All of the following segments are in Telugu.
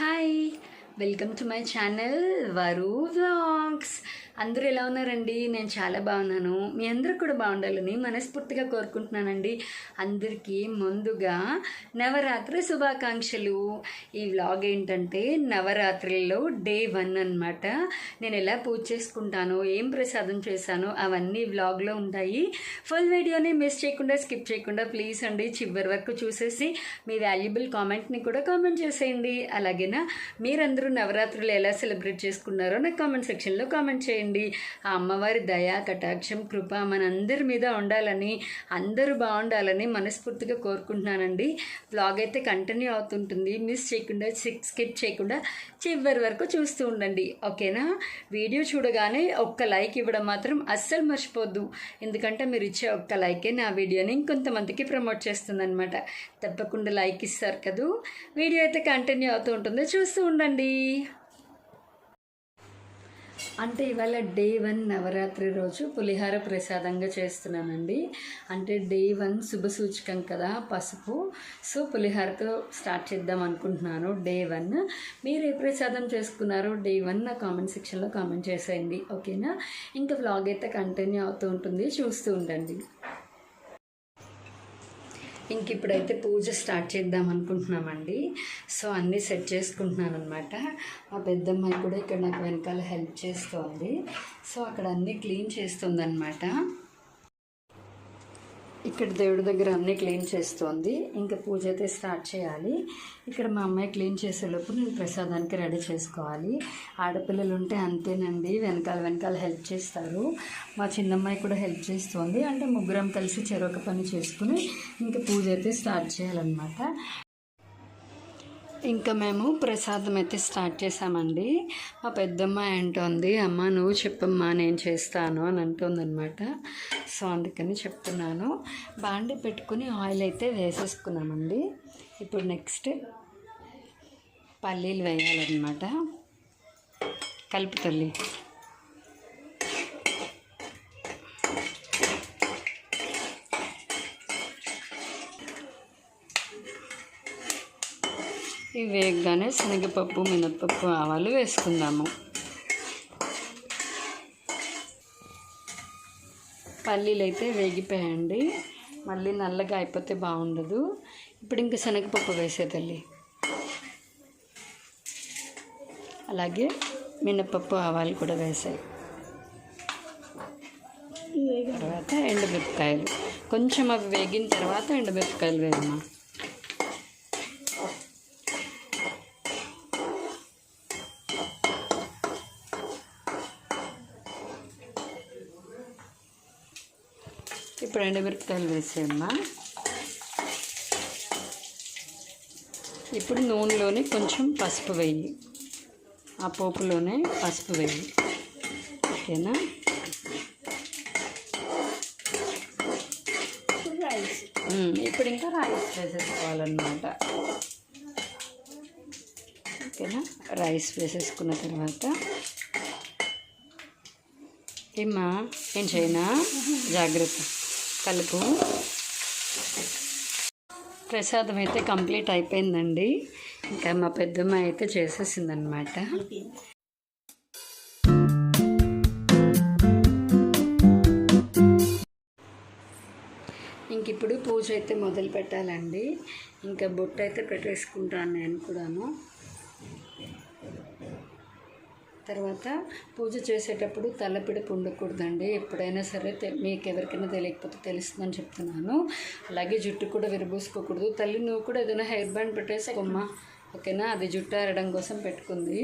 Hi. Welcome to my channel Varu vlogs. అందరూ ఎలా ఉన్నారండి? నేను చాలా బాగున్నాను. మీ అందరూ కూడా బాగుండాలని మనస్ఫూర్తిగా కోరుకుంటున్నానండి. అందరికీ ముందుగా నవరాత్రి శుభాకాంక్షలు. ఈ వ్లాగ్ ఏంటంటే నవరాత్రుల్లో డే వన్ అనమాట నేను ఎలా పూజ చేసుకుంటాను ఏం ప్రసాదం చేశానో అవన్నీ వ్లాగ్లో ఉంటాయి. ఫుల్ వీడియోని మిస్ చేయకుండా స్కిప్ చేయకుండా ప్లీజ్ అండి చివరి వరకు చూసేసి మీ వాల్యుబుల్ కామెంట్ని కూడా కామెంట్ చేసేయండి. అలాగేనా? మీరందరూ నవరాత్రులు ఎలా సెలబ్రేట్ చేసుకున్నారో నాకు కామెంట్ సెక్షన్లో కామెంట్ చేయండి. ఆ అమ్మవారి దయా కటాక్షం కృప మనందరి మీద ఉండాలని అందరూ బాగుండాలని మనస్ఫూర్తిగా కోరుకుంటున్నానండి. బ్లాగ్ అయితే కంటిన్యూ అవుతుంటుంది. మిస్ చేయకుండా స్కిప్ చేయకుండా చివరి వరకు చూస్తూ ఉండండి. ఓకేనా? వీడియో చూడగానే ఒక్క లైక్ ఇవ్వడం మాత్రం అస్సలు మర్చిపోద్దు. ఎందుకంటే మీరు ఇచ్చే ఒక్క లైకే నా వీడియోని ఇంకొంతమందికి ప్రమోట్ చేస్తుందన్నమాట. తప్పకుండా లైక్ ఇస్తారు కదూ? వీడియో అయితే కంటిన్యూ అవుతూ ఉంటుంది చూస్తూ ఉండండి. అంటే ఇవాళ డే వన్ నవరాత్రి రోజు పులిహార ప్రసాదంగా చేస్తున్నానండి. అంటే డే వన్ శుభ సూచకం కదా పసుపు. సో పులిహారతో స్టార్ట్ చేద్దాం అనుకుంటున్నాను డే వన్. మీరు ఏ ప్రసాదం చేసుకున్నారో డే వన్ నా కామెంట్ సెక్షన్లో కామెంట్ చేసేయండి ఓకేనా? ఇంకా వ్లాగ్ అయితే కంటిన్యూ అవుతూ ఉంటుంది చూస్తూ ఉండండి. ఇంక ఇప్పుడైతే పూజ స్టార్ట్ చేద్దాం అనుకుంటున్నామండి. సో అన్నీ సెట్ చేసుకుంటున్నాను అనమాట మా పెద్దమ్మాయి కూడా ఇక్కడ నాకు వెనకాల హెల్ప్ చేస్తోంది. సో అక్కడ అన్నీ క్లీన్ చేస్తుందన్నమాట. ఇక్కడ దేవుడి దగ్గర అన్నీ క్లీన్ చేస్తోంది. ఇంకా పూజ అయితే స్టార్ట్ చేయాలి. ఇక్కడ మా అమ్మాయి క్లీన్ చేసేలోపు నేను ప్రసాదానికి రెడీ చేసుకోవాలి. ఆడపిల్లలు ఉంటే అంతేనండి. వెనకాల వెనకాల హెల్ప్ చేస్తారు. మా చిన్నమ్మాయి కూడా హెల్ప్ చేస్తోంది. అంటే ముగ్గురం కలిసి చెరొక పని చేసుకుని ఇంకా పూజ అయితే స్టార్ట్ చేయాలన్నమాట. ఇంకా మేము ప్రసాదం అయితే స్టార్ట్ చేసామండి మా పెద్దమ్మ అంటోంది అమ్మ నువ్వు చెప్పమ్మా నేను చేస్తాను అని అంటుందన్నమాట. సో అందుకని చెప్తున్నాను. బాండి పెట్టుకుని ఆయిల్ అయితే వేసేసుకున్నామండి. ఇప్పుడు నెక్స్ట్ పల్లీలు వేయాలన్నమాట. కలుపు తల్లి. ఇవి వేగగానే శనగపప్పు మినపప్పు ఆవాలు వేసుకుందాము. పల్లీలు అయితే వేగిపోయాయండి మళ్ళీ నల్లగా అయిపోతే బాగుండదు. ఇప్పుడు ఇంకా శనగపప్పు వేసే తల్లి. అలాగే మినపప్పు ఆవాలు కూడా వేసాయి. తర్వాత ఎండుమిరపకాయలు. కొంచెం అవి వేగిన తర్వాత ఎండుమిరపకాయలు వేయమ్మా ఇప్పుడు ఎండుమిరపకాయలు వేసేయమ్మా. ఇప్పుడు నూనెలోనే కొంచెం పసుపు వేయి. ఆ పోపులోనే పసుపు వేయి. ఓకేనా? ఇప్పుడు ఇంకా రైస్ వేసేసుకోవాలన్నమాట. ఓకేనా? రైస్ వేసేసుకున్న తర్వాత ఏమ్మా ఏం చేయనా? జాగ్రత్త. కలుపు. ప్రసాదం అయితే కంప్లీట్ అయిపోయిందండి. ఇంకా మా పెద్దమ్మ అయితే చేసేసిందనమాట ఇంక ఇప్పుడు పూజ అయితే మొదలు పెట్టాలండి. ఇంకా బొట్టు అయితే పెట్టేసుకుంటాను నేను కూడాను. తర్వాత పూజ చేసేటప్పుడు తలపిడుపు ఉండకూడదండి. ఎప్పుడైనా సరే తె- మీకు ఎవరికైనా తెలియకపోతే తెలుస్తుందని చెప్తున్నాను. అలాగే జుట్టు కూడా విరబూసుకోకూడదు. తల్లి నువ్వు కూడా ఏదైనా హెయిర్ బ్యాండ్ పెట్టేసుకోమ్మా. ఓకేనా? అది జుట్టు ఆరడం కోసం పెట్టుకుంది.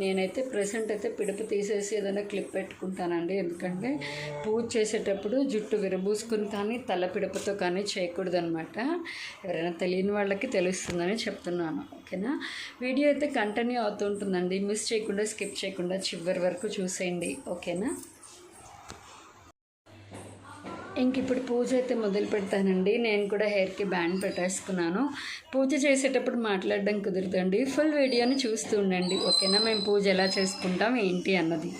నేనైతే ప్రెసెంట్ అయితే పిడుపు తీసేసి ఏదైనా క్లిప్ పెట్టుకుంటానండి. ఎందుకంటే పూజ చేసేటప్పుడు జుట్టు విరబూసుకుని కానీ తల పిడపతో కానీ చేయకూడదు అనమాట ఎవరైనా తెలియని వాళ్ళకి తెలుస్తుందని చెప్తున్నాను. ఓకేనా? వీడియో అయితే కంటిన్యూ అవుతుంటుందండి మిస్ చేయకుండా స్కిప్ చేయకుండా చివరి వరకు చూసేయండి. ఓకేనా? ఇంక ఇప్పుడు పూజ అయితే మొదలు పెడతానండి. నేను కూడా హెయిర్కి బ్యాండ్ పెట్టేసుకున్నాను. పూజ చేసేటప్పుడు మాట్లాడడం కుదురుతండి ఫుల్ వీడియోని చూస్తూ ఉండండి. ఓకేనా? మేము పూజ ఎలా చేసుకుంటాం? ఏంటి అన్నది?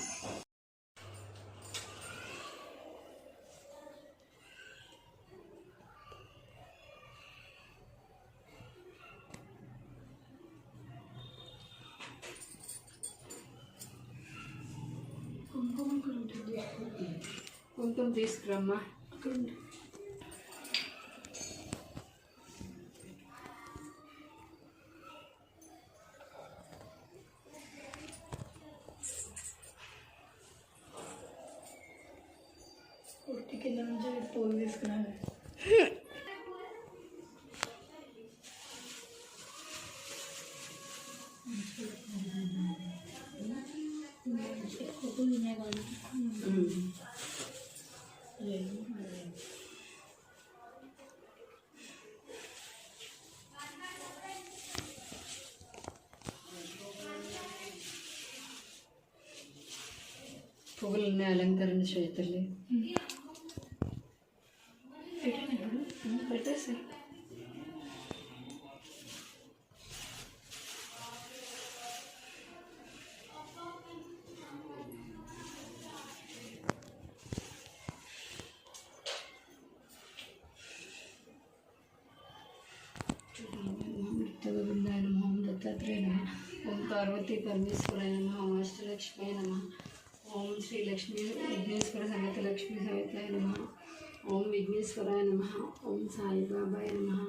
కుంకుమ తీసుకురమ్మా. 嗯。പിന്നെ അലങ്കരണ ശൈത്തല്ലേ ओम पार्वती परमेश्वर नम अष्टलक्ष्मी नम। శ్రీ లక్ష్మీ విఘ్నేశ్వర సమేత లక్ష్మీ సమేతాయ నమ ఓం విఘ్నేశ్వరాయ నమ ఓం సాయిబాబాయ నమ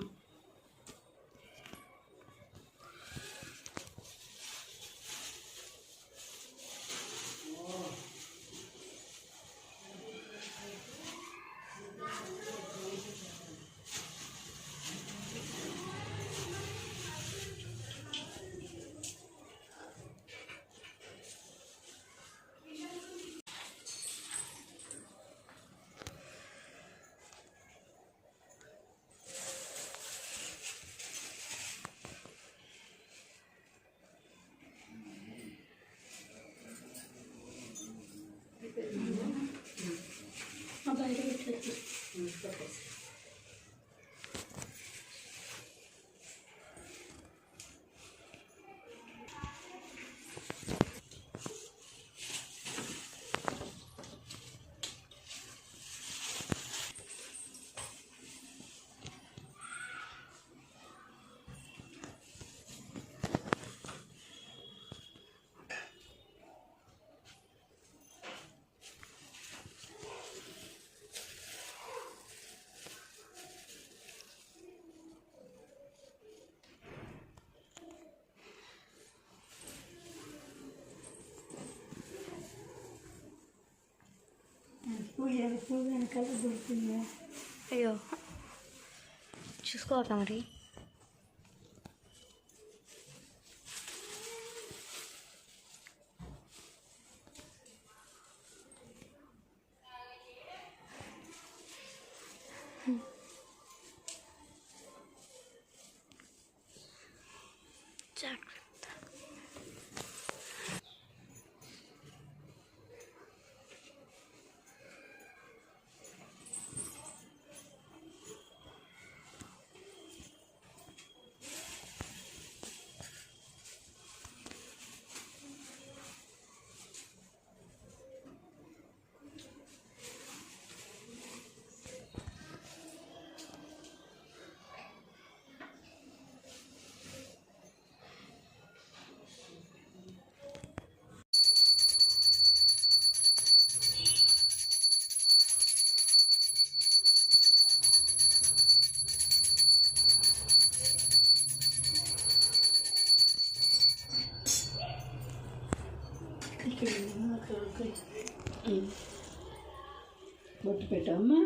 పూజ పూజ వెనకాల దొరుకుతుంది అయ్యో చూసుకోవాలా మరి జాగ్రత్త బొట్టు పెట్టమ్మా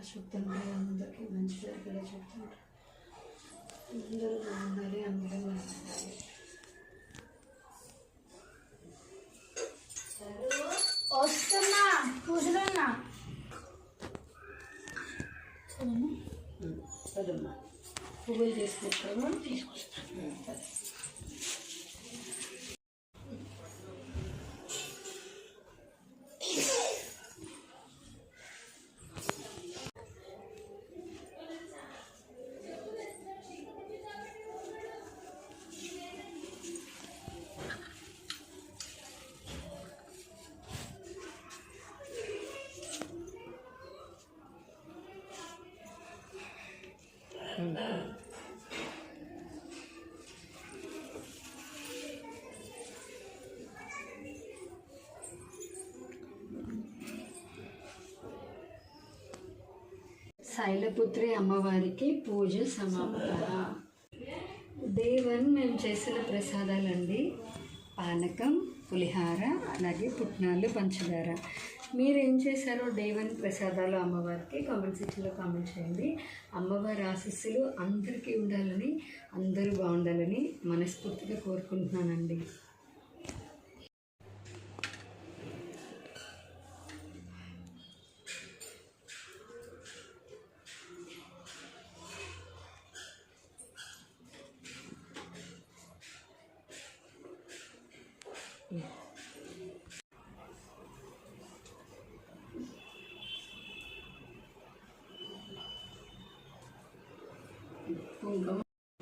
జరిగేలా చెప్తుంటారు అందరికీ మంచి జరిగేలా చెప్తుంటారు అందరూ బాగుండాలి అందరూ బాగుండాలి వస్తున్నా కూర్చున్నా పువ్వులు తీసుకొస్తాము తీసుకొస్తాము శైలపుత్రి అమ్మవారికి పూజ సమాప్త దేవన్ మేము చేసిన ప్రసాదాలండి. పానకం పులిహార అలాగే పుట్నాలు పంచదార. మీరు ఏం చేశారో దేవన్ ప్రసాదాలు అమ్మవారికి కామెంట్ సెక్షన్లో కామెంట్ చేయండి. అమ్మవారి ఆశీస్సులు అందరికీ ఉండాలని అందరూ బాగుండాలని మనస్ఫూర్తిగా కోరుకుంటున్నానండి.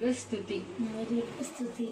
స్థుతి స్థుతి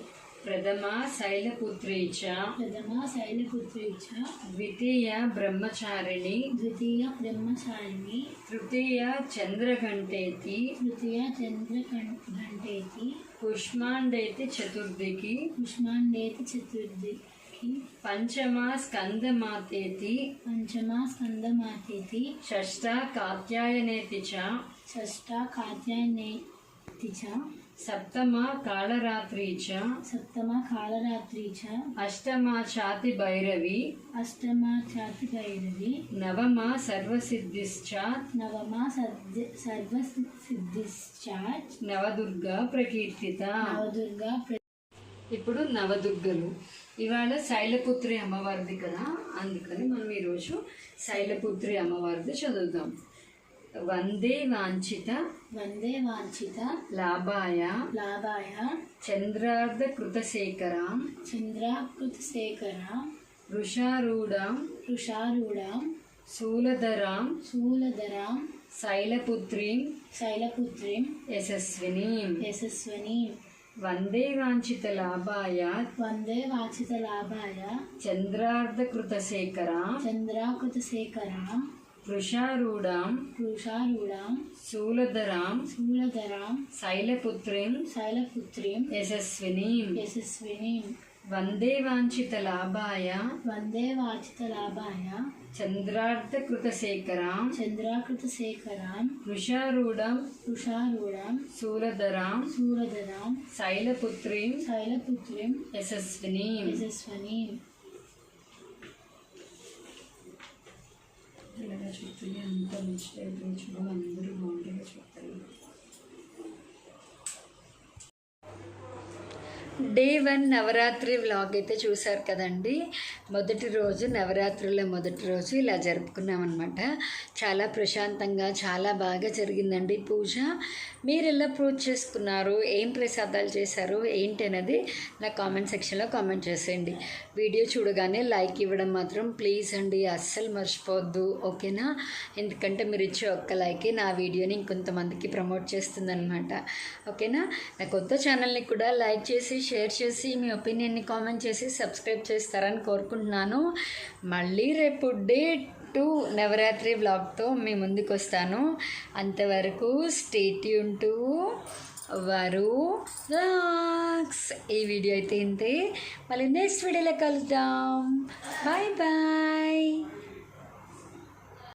ప్రథమ శైలపుత్రీ చ ప్రథమ శైలపుత్రి చ ద్వితీయ బ్రహ్మచారిణి. ద్వితీయ బ్రహ్మచారిణి. తృతీయ చంద్రఘంటేతి. తృతీయ చంద్రకంఠేతి పుష్మాండేతి చతుర్థికి పుష్మాండేతి చతుర్థికి పంచమ స్కందమాతేతి. పంచమ స్కందమాతేతి. షష్ఠ కాత్యాయనేతి చ. షష్ట కాత్యాయనేతి చ. సప్తమ కాళరాత్రి చ సప్తమ కాళరాత్రి చ అష్టమ ఛాతి భైరవి అష్టమ ఛాతి భైరవి నవమ సర్వసిద్ధిశ్చ నవమ సర్వ సర్వసిద్ధిశ్చాత్ నవదుర్గా ప్రకీర్తిత. నవదుర్గా ఇప్పుడు నవదుర్గలు. ఇవాళ శైలపుత్రి అమ్మవారిది కదా అందుకని మనం ఈరోజు శైలపుత్రి అమ్మవారిది చదువుదాం. వందే వాంఛిత వందే వాంఛిత లాభాయ లాభాయ చంద్రార్ధ కృతశేఖరాం చంద్రాకృత శేఖర వృషారూఢాం వృషారూఢాం శూలధరాం శూలధరాం శైలపుత్రీం శైలపుత్రీం యశస్వినీం యశస్వనీం వందే వాంఛిత లాభాయ వందే వాచిత లాభాయ చంద్రార్ధ కృతశేఖరాం చంద్రాకృత శేఖరాం వృషారూఢాం వృషారూఢాం శూలధరాం శూలధరాం శైలపుత్రీం శైలపుత్రీం యశస్వినీం యశస్వినీం వందే వాంఛిత లాభాయ వందే వాచిత లాభాయ చంద్రార్ధ కృతశేఖరాం చంద్రాకృత శేఖరాం వృషారూఢం వృషారూఢాం శూలధరాం శూలధరాం శైలపుత్రీం శైలపుత్రీం యశస్వినీం యశస్వనీం ఇలాగా చూస్తుంది అంత మంచిగా టైప్లో అందరూ బాగుండేలా చూస్తారు డే వన్ నవరాత్రి వ్లాగ్ అయితే చూశారు కదండి. మొదటి రోజు నవరాత్రుల మొదటి రోజు ఇలా జరుపుకున్నాం అనమాట చాలా ప్రశాంతంగా చాలా బాగా జరిగిందండి పూజ. మీరు ఎలా ప్రూవ్ చేసుకున్నారు? ఏం ప్రసాదాలు చేశారు? ఏంటి అనేది నా కామెంట్ సెక్షన్లో కామెంట్ చేసేయండి. వీడియో చూడగానే లైక్ ఇవ్వడం మాత్రం ప్లీజ్ అండి అస్సలు మర్చిపోవద్దు ఓకేనా? ఎందుకంటే మీరు ఇచ్చే ఒక్క లైకే నా వీడియోని ఇంకొంతమందికి ప్రమోట్ చేస్తుందన్నమాట. ఓకేనా? నా కొత్త ఛానల్ని కూడా లైక్ చేసి షేర్ చేసి మీ ఒపీనియన్ని కామెంట్ చేసి సబ్స్క్రైబ్ చేస్తారని కోరుకుంటున్నాను. మళ్ళీ రేపు డే టూ నవరాత్రి బ్లాగ్తో మీ ముందుకు వస్తాను అంతవరకు stay tuned to Varu vlogs ఈ వీడియో అయితే ఇంతే. మళ్ళీ నెక్స్ట్ వీడియోలో కలుద్దాం. Bye bye